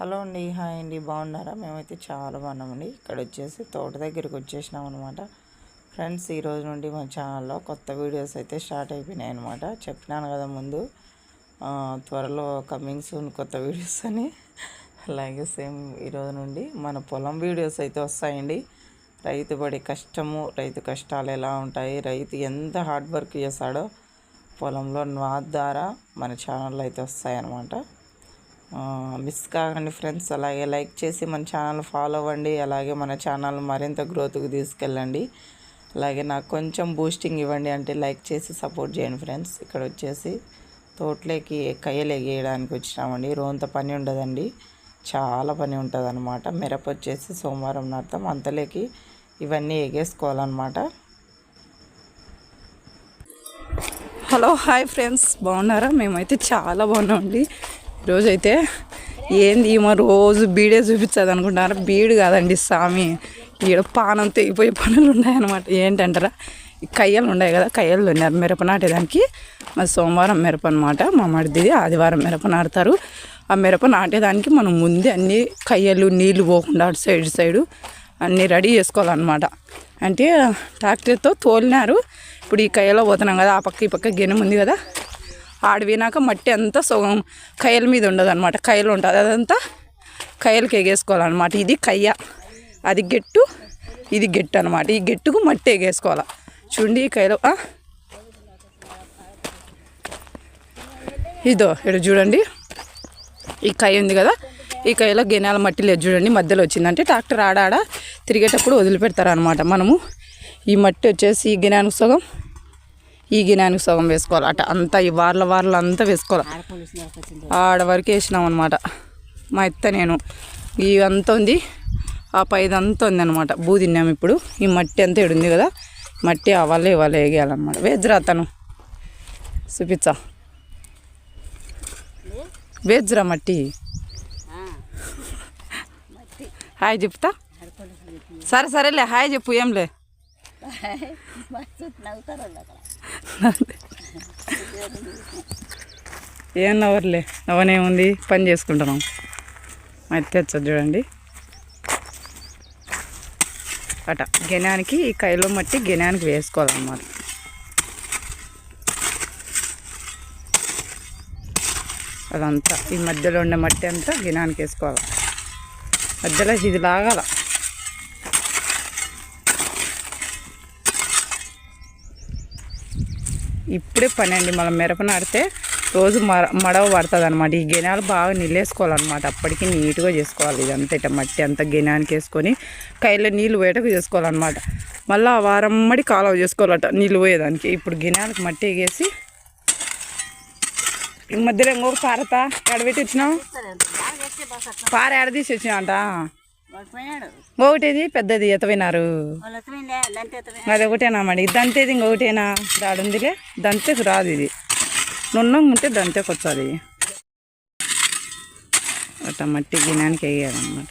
Hello అండి hi అండి బాగున్నారా? మేమైతే చాలా బాగున్నామండి. ఇక్కడ వచ్చేసి తోట దగ్గరికి వచ్చేసినాం అనమాట ఫ్రెండ్స్ ఈ రోజు నుండి మా ఛానల్లో కొత్త వీడియోస్ అయితే స్టార్ట్ అయిపోయినాయి అనమాట చెప్పినాను కదా ముందు త్వరలో కమింగ్ సూన్ కొత్త వీడియోస్ అని. అలాగే సేమ్ ఈరోజు నుండి మన పొలం వీడియోస్ అయితే వస్తాయండి. రైతు పడే కష్టము రైతు కష్టాలు ఎలా ఉంటాయి రైతు ఎంత హార్డ్ వర్క్ చేస్తాడో పొలంలో నా ద్వారా మన ఛానల్లో అయితే వస్తాయన్నమాట. మిస్ కాకండి ఫ్రెండ్స్ అలాగే లైక్ చేసి మన ఛానల్ ఫాలో అవ్వండి. అలాగే మన ఛానల్ మరింత గ్రోత్కి తీసుకెళ్ళండి. అలాగే నాకు కొంచెం బూస్టింగ్ ఇవ్వండి అంటే లైక్ చేసి సపోర్ట్ చేయండి ఫ్రెండ్స్ ఇక్కడ వచ్చేసి తోటలోకి కయ్యలు ఎగేయడానికి వచ్చినామండి. రోంత పని ఉండదండి. చాలా పని ఉంటుంది అనమాట మిరప వచ్చేసి సోమవారం నాడతాం అంతలోకి ఇవన్నీ ఎగేసుకోవాలన్నమాట. హలో హాయ్ ఫ్రెండ్స్ బాగున్నారా? మేమైతే చాలా బాగున్నామండి. ఈరోజైతే ఏంది ఈమె రోజు బీడే చూపించదు అనుకుంటున్నారా? బీడు కాదండి స్వామి ఈడ పానం తెగిపోయే పనులు ఉన్నాయన్నమాట. ఏంటంటారా? ఈ కయ్యలు ఉన్నాయి కదా కయ్యలు ఉన్నారు మిరప నాటేదానికి మరి సోమవారం మిరప అనమాట మా మడిది ఆదివారం మిరప నాటుతారు. ఆ మిరప నాటేదానికి మనం ముందే అన్ని కయ్యలు నీళ్ళు పోకుండా అటు సైడ్ సైడు అన్నీ రెడీ చేసుకోవాలన్నమాట. అంటే ట్రాక్టర్తో తోలినారు. ఇప్పుడు ఈ కయ్యలో పోతున్నాం కదా ఆ పక్క ఈ పక్క గిన్నె ఉంది కదా ఆడిపోయినాక మట్టి అంతా సగం కయ్యల మీద ఉండదు అనమాట కయ్యలు ఉంటుంది. అదంతా కయ్యలకి ఎగేసుకోవాలన్నమాట. ఇది కయ్య. అది గెట్టు ఇది గెట్టు అనమాట ఈ గెట్టుకు మట్టి ఎగేసుకోవాలి. చూడండి ఈ కయ్యలు. ఇదో ఇక్కడ చూడండి. ఈ కయ్య ఉంది కదా. ఈ కయ్యలో గెనాల మట్టి లేదు చూడండి. మధ్యలో వచ్చిందంటే ట్రాక్టర్ ఆడాడ తిరిగేటప్పుడు వదిలిపెడతారు అనమాట మనము. ఈ మట్టి వచ్చేసి ఈ గిన్నెనికి సగం ఈ గినానికి సగం వేసుకోవాలి. అట అంతా ఈ వార్ల వార్లు అంతా వేసుకోవాలి. ఆడ వరకు వేసినాం అనమాట మా ఎత్త నేను. ఈ అంత ఉంది. ఆ పైదంతా ఉంది అనమాట బూ తిన్నాం ఇప్పుడు. ఈ మట్టి అంతా ఇడుంది కదా. మట్టి అవ్వాలి ఇవ్వాలి వేయాలన్నమాట. వేజ్రా అతను చూపించా. వేజ్రా మట్టి. హాయ్ చెప్తా. సరే సరేలే. హాయ్ చెప్పు ఏంలే ఏం నవ్వర్లే నవ్వనేముంది పని చేసుకుంటున్నాం. అది తెచ్చదు చూడండి. అట గెనానికి ఈ కైలో మట్టి గెనానికి వేసుకోవాలన్నమాట. అదంతా ఈ మధ్యలో ఉండే మట్టి అంతా గినానికి వేసుకోవాలి? మధ్యలో ఇది లాగాల. ఇప్పుడే పని అండి. మనం మిరప నాడితే రోజు మర మడవ పడుతుంది అనమాట ఈ గినాలు బాగా నిల్లేసుకోవాలన్నమాట. అప్పటికి నీట్గా చేసుకోవాలి ఇదంతా. ఇట్ట మట్టి అంతా గినానికి వేసుకొని కైలో నీళ్ళు వేటకు చేసుకోవాలన్నమాట. మళ్ళీ ఆ వారం మడి కాలువ చేసుకోవాలట నీళ్ళు పోయేదానికి. ఇప్పుడు గినాలకు మట్టి ఎగేసి ఈ మధ్యలో ఇంకొక పారత ఎడబెట్టి వచ్చినావు పార ఎడ తీసి వచ్చినావంట ఒకటేది పెద్దది ఎతపోయినారు అది ఒకటేనా మరి? దంతేది ఇంకొకటేనా దాడుందిలే. దంతేకు రాదు ఇది. నున్నం ఉంటే దంతేకి వచ్చాది అట్ట మట్టి గినానికి వేయాలన్నమాట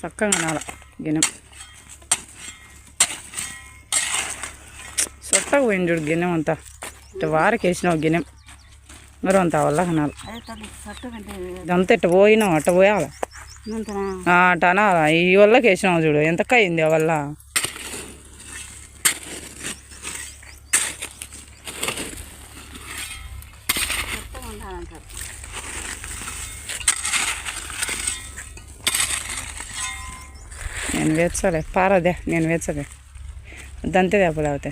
చక్కగా అనాల గిన్నెం. సొట్టగా పోయింది చూడు గిన్నెం అంతా. ఇట్ట వారకి వేసినావు గిన్నెం. మరి అంత వల్ల అనాలి ఇదంతా ఇట్ట పోయినావు అట్ట పోయాల? అట్ట అనాల? ఈ వల్లకి వేసినావు చూడు. ఎంత అయింది ఆ వల్ల నేను వేచ్చలే పారదే నేను వేచ్చలే దంతే దేపలేకపోతే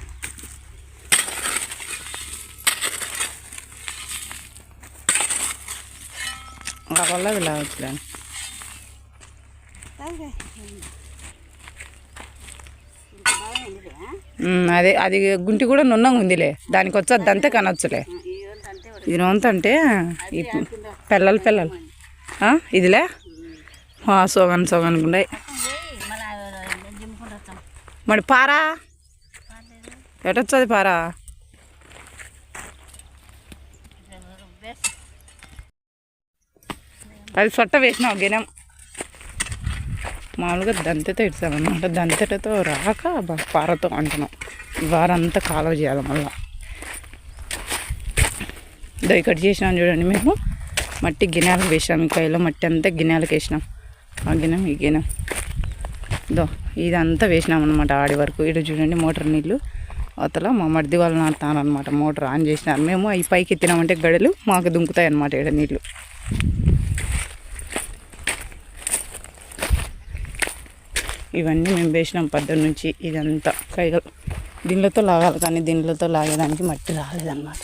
అవుతాయి వల్ల వెళ్ళవచ్చులే అదే అది గుంటి కూడా నున్నంగా ఉందిలే దానికి వచ్చేది దంతే కనొచ్చులే ఇది నొంత అంటే పిల్లలు పిల్లలు ఇదిలే సోగన్ సోగన్ మరి పారా? ఎటొచ్చది పారా? అది సొట్ట వేసినావు గినం మామూలుగా దంతతో ఇస్తామన్నమాట దంతతో రాక పారతో అంటున్నాం. వారంతా కాలువ చేయాలి మళ్ళీ. ఇదో ఇక్కడ చేసినాం చూడండి మేము. మట్టి గిన్నెలకు వేసాం ఈ కైలో మట్టి అంతా గిన్నెలకు వేసినాం. ఆ గిన్నెం ఈ గిన్నెం. దో ఇదంతా వేసినాం అనమాట ఆడి వరకు. ఇటు చూడండి మోటార్ నీళ్ళు. అవతల మా మడిది వాళ్ళు నాటుతారనమాట మోటార్ ఆన్ చేసినారు. మేము అవి పైకి ఎత్తినామంటే గడలు మాకు దుంకుతాయి అనమాట ఇక్కడ నీళ్ళు. ఇవన్నీ మేము వేసినాం పద్దెన నుంచి ఇదంతా. కైగలు దీనిలతో లాగాలి కానీ దీనిలతో లాగేదానికి మట్టి రాలేదన్నమాట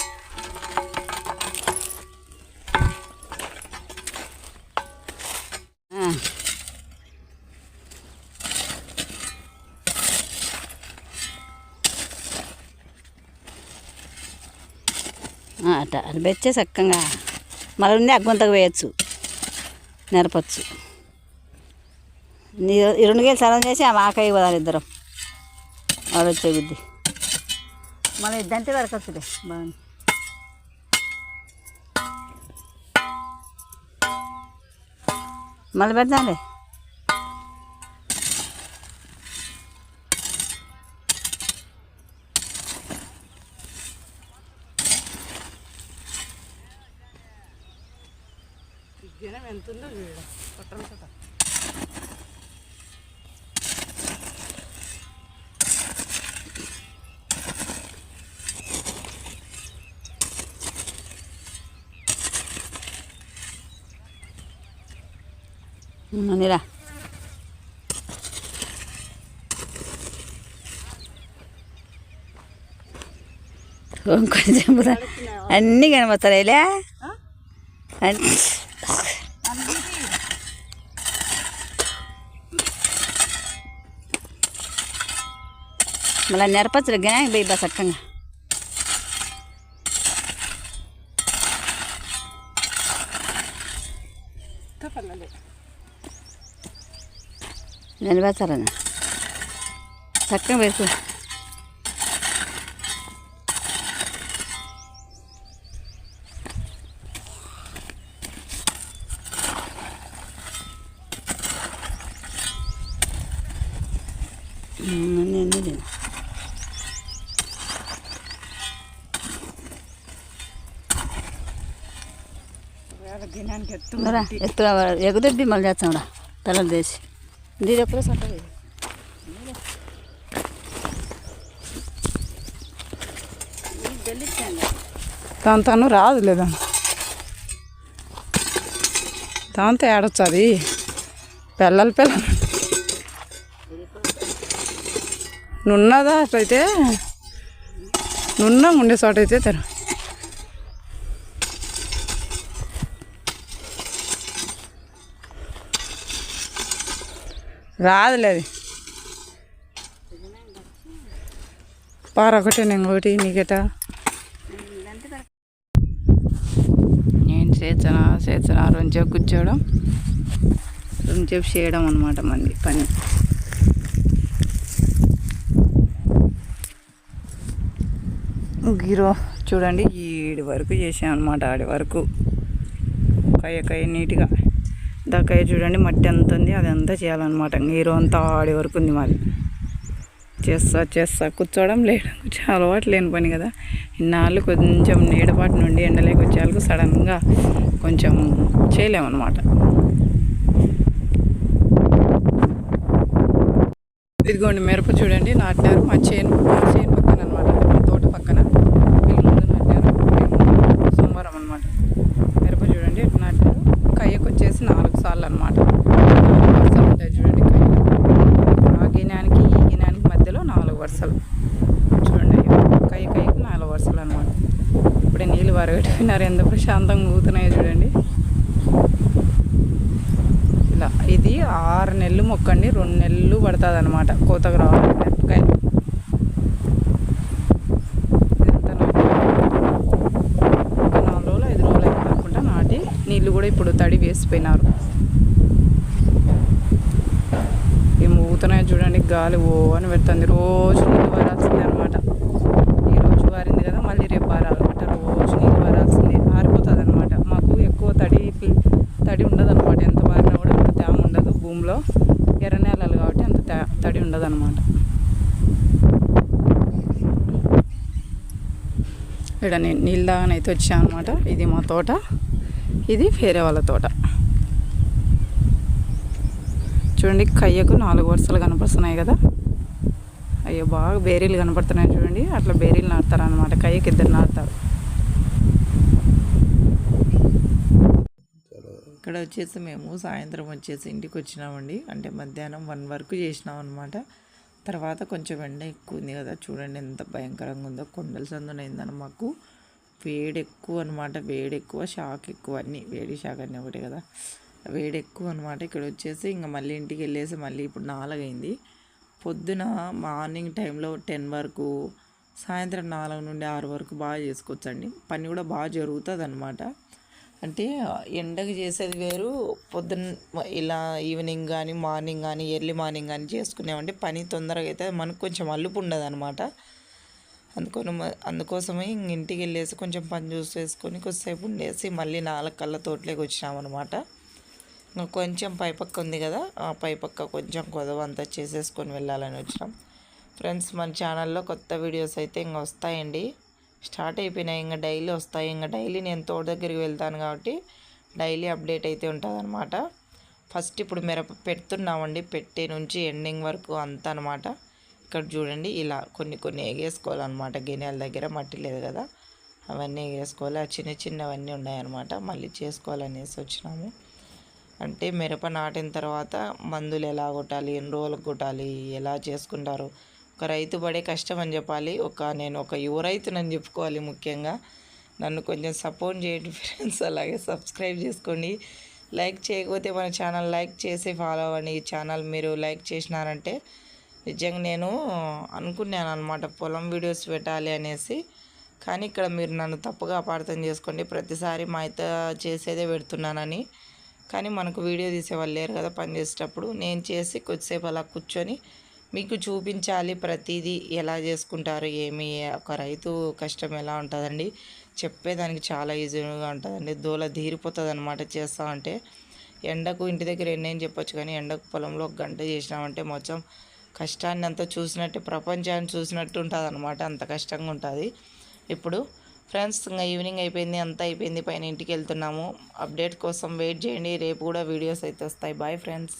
ఆ. ఆ, బెచ్చే చక్కగా మళ్ళీ ఉంది అగ్గుంతకు వేయచ్చు. నెరపచ్చు. నీ ఈ రెండు గేలు సరం చేసి ఆ మాకాయ పోదాలి ఇద్దరం. వాడు వచ్చే బుద్ధి మళ్ళీ ఇద్దంటే దొరకచ్చులే బాగుంది. మళ్ళీ పెడదాంలే నీరా కొంచెం అన్నీ కనబడతాయిలే అన్ని మళ్ళీ నెరపచ్చులే గినా పోయి బా చక్కగా నిలబెట్టాలన్నా చక్కగా పెరుకు అన్నీ అన్నీ తిను గిన్నెకి ఎత్తు రా ఎత్తు ఎగుదొబ్బి మళ్ళీ చేస్తాం రా. పిల్లలు చేసి దీని ఎప్పుడో సొంతది దాని రాదు లేదా? దాంతో ఏడొచ్చు అది. పిల్లలు పిల్లలు. నున్నదా అట్లయితే? నున్న ఉండే చోట అయితే తెరు. రాదులే అది. పార ఒకటి నేను ఒకటి నీకెటా నేను చేతన చేతన? రెండుసేపు కూర్చోవడం రెండుసేపు చేయడం అనమాట మంది పని. గీరో చూడండి ఈడి వరకు చేసాం అనమాట ఆడి వరకు. కయ్య కయ్య నీట్గా. దక్కయ్య చూడండి మట్టి ఎంత ఉంది అదంతా చేయాలన్నమాట. నీరు అంతా ఆడి వరకు ఉంది మాది. చేస్తా చేస్తా. కూర్చోవడం లేడం కూర్చో అలవాటు లేని పని కదా. ఇన్నాళ్ళు కొంచెం నీడపాటి నుండి ఎండలేకి వచ్చేందుకు సడన్గా కొంచెం చేయలేమన్నమాట. ఇదిగోండి మిరప చూడండి నాటారు మా చేను మా చేను పక్కన అనమాట మా తోట పక్కన వీళ్ళు ముందు నాటారు మేము సోమవారం అనమాట మిరప చూడండి ఎట్లా నాటారు కయ్యకు వచ్చేసి నాలుగు సార్లు అనమాట వరుసలు ఉంటాయి చూడండి కయ్యలు ఆ గినానికి ఈ గినానికి మధ్యలో నాలుగు వరుసలు చూడండి అయ్యో కయ్య కయ్యకు నాలుగు వరుసలు అనమాట ఇప్పుడే నీళ్ళు ఒకసారి ఎంత ప్రశాంతంగా ఊతున్నాయో చూడండి. ఇలా ఇది ఆరు నెలలు మొక్కండి. రెండు నెలలు పడుతుంది అనమాట కోతకు రావాలి నాలుగు రోజులు ఐదు రోజులు అయితే అనుకుంటా నాటి. నీళ్ళు కూడా ఇప్పుడు తడి వేసిపోయినారు. ఏం ఊతున్నాయో చూడండి. గాలి ఓ అని పెడుతుంది. రోజు నీళ్ళు అనమాట ఈ రోజు వారింది కదా మళ్ళీ రేపు వారాలన్నమాట రోజు నీళ్ళు వారాల్సిందే ఆరిపోతుంది అనమాట మాకు ఎక్కువ తడి ఉండదు అనమాట ఎంత బారినా కూడా అంత తేమ ఉండదు భూమిలో. ఎర్ర నేలలు కాబట్టి అంత తే తడి ఉండదు అనమాట ఇక్కడ నేను నీళ్ళు దాగనైతే వచ్చాను అనమాట ఇది మా తోట. ఇది వేరే వాళ్ళ తోట. చూడండి కయ్యకు నాలుగు వరుసలు కనపడుతున్నాయి కదా. అయ్యో బాగా బేరీలు కనపడుతున్నాయి చూడండి. అట్లా బేరీలు నాటుతారు అనమాట కయ్యకి ఇద్దరు నాటుతారు. ఇక్కడ వచ్చేసి మేము సాయంత్రం వచ్చేసి ఇంటికి వచ్చినామండి. అంటే మధ్యాహ్నం వన్ వరకు చేసినాం అనమాట తర్వాత కొంచెం ఎండ ఎక్కువ ఉంది కదా చూడండి ఎంత భయంకరంగా ఉందో కొండల సందున అయిందని మాకు. వేడి ఎక్కువ అనమాట వేడి ఎక్కువ షాక్ ఎక్కువ అన్నీ వేడి షాక్ అన్నీ ఒకటే కదా. వేడి ఎక్కువ అనమాట ఇక్కడ వచ్చేసి ఇంకా మళ్ళీ ఇంటికి వెళ్ళేసి మళ్ళీ ఇప్పుడు నాలుగైంది. పొద్దున మార్నింగ్ టైంలో టెన్ వరకు సాయంత్రం నాలుగు నుండి ఆరు వరకు బాగా చేసుకోవచ్చండి. పని కూడా బాగా జరుగుతుంది అనమాట అంటే ఎండకు చేసేది వేరు పొద్దున్న ఇలా ఈవినింగ్ కానీ మార్నింగ్ కానీ ఎర్లీ మార్నింగ్ కానీ చేసుకునేవంటే పని తొందరగా అయితే మనకు కొంచెం అల్లుపు ఉండదు అనమాట అందుకొని అందుకోసమే ఇంటికి వెళ్ళేసి కొంచెం పని చూసేసుకొని కొద్దిసేపు ఉండేసి మళ్ళీ నాలుగు కళ్ళ తోటలోకి వచ్చినామన్నమాట. ఇంకా కొంచెం పైపక్క ఉంది కదా ఆ పైపక్క కొంచెం కొదవ అంతా చేసేసుకొని వెళ్ళాలని వచ్చినాం. ఫ్రెండ్స్ మన ఛానల్లో కొత్త వీడియోస్ అయితే ఇంకా వస్తాయండి. స్టార్ట్ అయిపోయినాయి. ఇంకా డైలీ వస్తాయి. ఇంకా డైలీ నేను తోట దగ్గరికి వెళ్తాను కాబట్టి డైలీ అప్డేట్ అయితే ఉంటుంది ఫస్ట్ ఇప్పుడు మిరప పెడుతున్నామండి. పెట్టే నుంచి ఎండింగ్ వరకు అంతా అనమాట ఇక్కడ చూడండి ఇలా కొన్ని కొన్ని ఎగేసుకోవాలన్నమాట. గిన్నెల దగ్గర మట్టి లేదు కదా. అవన్నీ ఎగేసుకోవాలి. ఆ చిన్న చిన్నవన్నీ ఉన్నాయన్నమాట. మళ్ళీ చేసుకోవాలనేసి వచ్చినాము. అంటే మిరప నాటిన తర్వాత మందులు ఎలా కొట్టాలి? ఎన్ని రోజులకు కొట్టాలి? ఎలా చేసుకుంటారు? ఒక రైతు పడే కష్టం అని చెప్పాలి. ఒక నేను ఒక యువ రైతునని చెప్పుకోవాలి ముఖ్యంగా. నన్ను కొంచెం సపోర్ట్ చేయండి ఫ్రెండ్స్. అలాగే సబ్స్క్రైబ్ చేసుకోండి. లైక్ చేయకపోతే మన ఛానల్ లైక్ చేసి ఫాలో అవ్వండి. ఈ ఛానల్ మీరు లైక్ చేసినారంటే నిజంగా నేను అనుకున్నాను అనమాట పొలం వీడియోస్ పెట్టాలి అనేసి. కానీ ఇక్కడ మీరు నన్ను తప్పుగా అపార్థం చేసుకోండి. ప్రతిసారి మా అయితే చేసేదే పెడుతున్నానని. కానీ మనకు వీడియో తీసేవాళ్ళు లేరు కదా పని చేసేటప్పుడు. నేను చేసి కొద్దిసేపు అలా కూర్చొని మీకు చూపించాలి ప్రతిదీ ఎలా చేసుకుంటారు ఏమి ఒక రైతు కష్టం ఎలా ఉంటుందండి? చెప్పేదానికి చాలా ఈజీగా ఉంటుందండి. దూల తీరిపోతుంది అనమాట చేస్తా ఉంటే. ఎండకు ఇంటి దగ్గర ఎన్నేం చెప్పొచ్చు కానీ ఎండకు పొలంలో ఒక గంట చేసినామంటే మొత్తం కష్టాన్ని అంతా చూసినట్టే ప్రపంచాన్ని చూసినట్టు ఉంటుంది అనమాట అంత కష్టంగా ఉంటుంది. ఇప్పుడు ఫ్రెండ్స్ ఇంకా ఈవినింగ్ అయిపోయింది అంతా అయిపోయింది. పైన ఇంటికి వెళ్తున్నాము. అప్డేట్ కోసం వెయిట్ చేయండి. రేపు కూడా వీడియోస్ అయితే వస్తాయి. Bye friends.